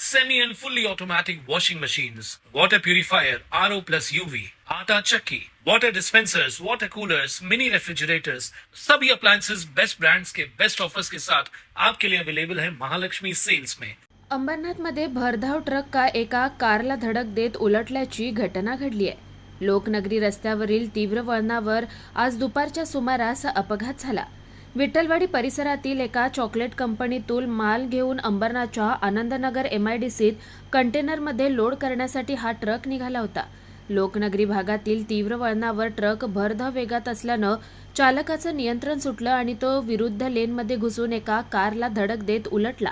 semi and fully automatic washing machines, water purifier, RO plus UV, आटा चक्की, water dispensers, water coolers, mini refrigerators, सभी appliances best brands के best offers के साथ आपके लिए अवेलेबल है महालक्ष्मी सेल्स में। अंबरनाथमध्ये भरधाव ट्रक का एका कारला धडक देत उलटल्याची घटना घडली आहे. लोकनगरी रस्त्यावरील तीव्र वळणावर आज दुपारच्या सुमारास अपघात झाला. विठ्ठलवाडी परिसरातील एका चॉकलेट कंपनीतून माल घेऊन अंबरनाथच्या आनंदनगर एमआयडीसीत कंटेनरमध्ये लोड करण्यासाठी हा ट्रक निघाला होता. लोकनगरी भागातील तीव्र वळणावर ट्रक भरधाव वेगात असल्यानं चालकाचं नियंत्रण सुटलं आणि तो विरुद्ध लेनमध्ये घुसून एका कारला धडक देत उलटला.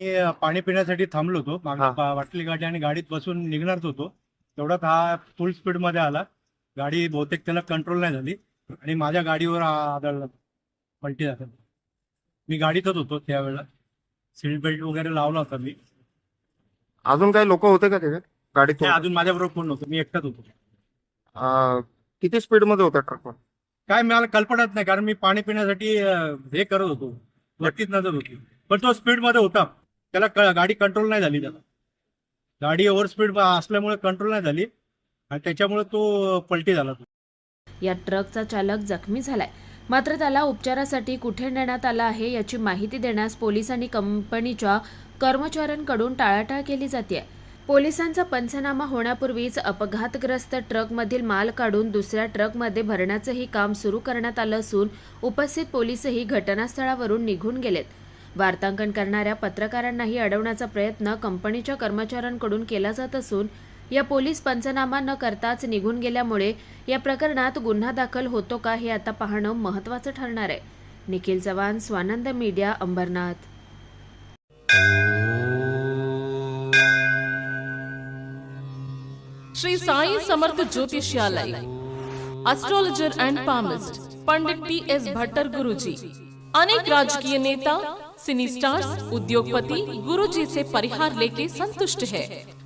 मी पाणी पिण्यासाठी थांबलो होतो. मागे वाटली गाडी आणि गाडीत बसून निघणारच होतो. तेवढ्यात हा फुल स्पीडमध्ये आला. गाडी बहुतेक त्याला कंट्रोल नाही झाली. आणि माझ्या गाडीवर आ- आदळला. पलटी झाली मी गाडीतच होतो त्यावेळेला. सीट बेल्ट वगैरे लावला होता मी. अजून काही लोक होते का त्याच्यात गाडीत अजून माझ्याबरोबर कोण नव्हतं. मी एकटाच होतो. अं, किती स्पीडमध्ये होता ट्रक काय मला कल्पनाच नाही कारण मी पाणी पिण्यासाठी अ, हे करत होतो. वरतीच नजर होती. पण तो स्पीडमध्ये होता. त्याला क- गाडी कंट्रोल नाही झाली त्याला. गाडी ओव्हर स्पीड असल्यामुळे कंट्रोल नाही झाली. आणि त्याच्यामुळे तो पलटी झाला. तो या ट्रकचा चालक जखमी झालाय. मात्र त्याला उपचारासाठी कुठे नेण्यात आला आहे याची माहिती देण्यास पोलिसांनी कंपनीच्या कर्मचाऱ्यांकडून टाळाटाळ केली जाते पोलिसांचा पंचनामा होण्यापूर्वीच अपघातग्रस्त ट्रकमधील माल काढून दुसऱ्या ट्रकमध्ये भरण्याचंही काम सुरू करण्यात आलं असून उपस्थित पोलीसही घटनास्थळावरून निघून गेलेत. वार्तांकन करणाऱ्या पत्रकारांनाही अडवण्याचा प्रयत्न कंपनीच्या कर्मचाऱ्यांकडून केला जात असून या पोलीस पंचनामा न करताच निघून गेल्यामुळे या प्रकरणात गुन्हा दाखल होतो का हे आता पाहणं महत्त्वाचं ठरणार आहे. Nikhil Chavan Swanand media Ambarnath. Shri Sai Samarth ज्योतिषालय astrologer and palmist Pandit T S Bhattar Guruji. अनेक राजकीय नेता सिनी स्टार्स उद्योगपति गुरुजी से परिहार लेके संतुष्ट है.